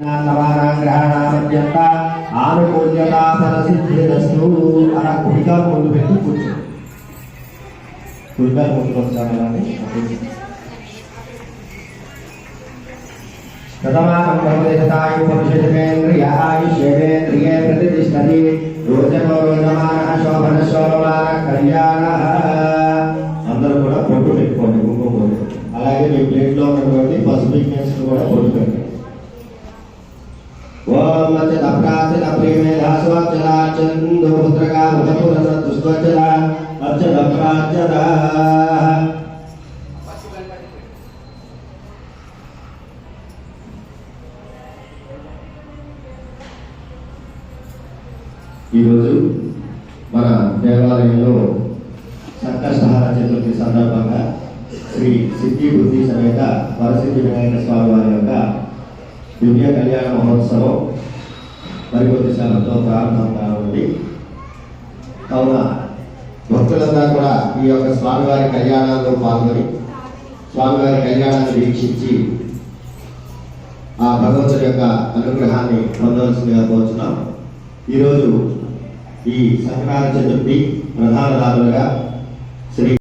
నవానాం గ్రహణామత్యంత ఆనుకూల్యత ఫలసిద్ధిరస్తు అలా కుడికాలు ముందు పెట్టి కూర్చో కుడికాలు ముందుకు వచ్చాను ప్రథమానం భవదేశతాయు పురుషేంద్రియ ఆయుష్యేంద్రియే ప్రతిష్టతి రోజమో రోజమాన శోభన శోభమాన కళ్యాణ. అందరూ కూడా పొట్టు పెట్టుకోండి కుంకుమ అలాగే మీ ప్లేట్లో ఉన్నటువంటి పసుపు ఇంగ్రెస్ కూడా పొట్టు పెట్టండి ఈరోజు మన దేవాలయంలో సంకష్టహార చతుర్థి సందర్భంగా శ్రీ సిద్ధి బుద్ధి సమేత వరసిద్ధి వినాయక స్వామి వారి యొక్క దివ్య కళ్యాణ మహోత్సవం మరికొద్ది శాతంతో ప్రారంభంగా ఉంది కావున భక్తులందరూ కూడా ఈ యొక్క స్వామివారి కళ్యాణాల్లో పాల్గొని స్వామివారి కళ్యాణాన్ని వీక్షించి ఆ భగవంతుడి యొక్క అనుగ్రహాన్ని పొందవలసిందిగా కోరుచున్నాం. ఈరోజు ఈ సంక్రాంతి చతుర్థి ప్రధాన రాజులుగా